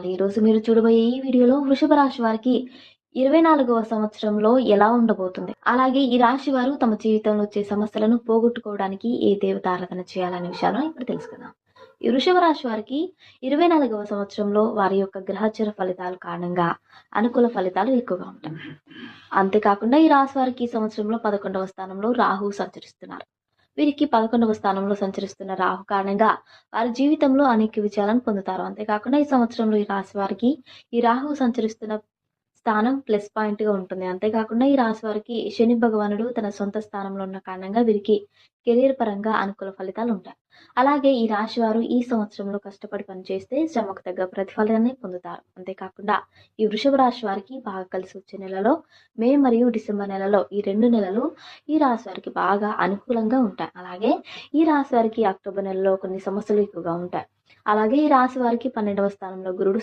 ఈ రోజు మీరు చూడబోయే ఈ వీడియోలో వృషభ రాశి వారికి ఇరవై నాలుగవ సంవత్సరంలో ఎలా ఉండబోతుంది? అలాగే ఈ రాశి వారు తమ జీవితంలో వచ్చే సమస్యలను పోగొట్టుకోవడానికి ఏ దేవత ఆరాధన చేయాలనే విషయాలను ఇప్పుడు తెలుసుకుందాం. ఈ వృషభ రాశి వారికి ఇరవై నాలుగవ సంవత్సరంలో వారి యొక్క గ్రహచర ఫలితాల కారణంగా అనుకూల ఫలితాలు ఎక్కువగా ఉంటాయి. అంతేకాకుండా ఈ రాశి వారికి ఈ సంవత్సరంలో పదకొండవ స్థానంలో రాహు సంచరిస్తున్నారు. వీరికి పదకొండవ స్థానంలో సంచరిస్తున్న రాహు కారణంగా వారి జీవితంలో అనేక విజయాలను పొందుతారు. అంతేకాకుండా ఈ సంవత్సరంలో ఈ రాశి వారికి ఈ రాహు సంచరిస్తున్న స్థానం ప్లస్ పాయింట్గా ఉంటుంది. అంతేకాకుండా ఈ రాశి వారికి శని భగవానుడు తన సొంత స్థానంలో ఉన్న కారణంగా వీరికి కెరీర్ పరంగా అనుకూల ఫలితాలు ఉంటాయి అలాగే ఈ రాశి వారు ఈ సంవత్సరంలో కష్టపడి పనిచేస్తే శ్రమకు తగ్గ ప్రతిఫలాన్ని పొందుతారు. అంతేకాకుండా ఈ వృషభ రాశి వారికి బాగా కలిసి వచ్చే నెలలో మే మరియు డిసెంబర్ నెలలో ఈ రెండు నెలలు ఈ రాశి వారికి బాగా అనుకూలంగా ఉంటాయి. అలాగే ఈ రాశి వారికి అక్టోబర్ నెలలో కొన్ని సమస్యలు ఎక్కువగా ఉంటాయి. అలాగే ఈ రాశి వారికి పన్నెండవ స్థానంలో గురుడు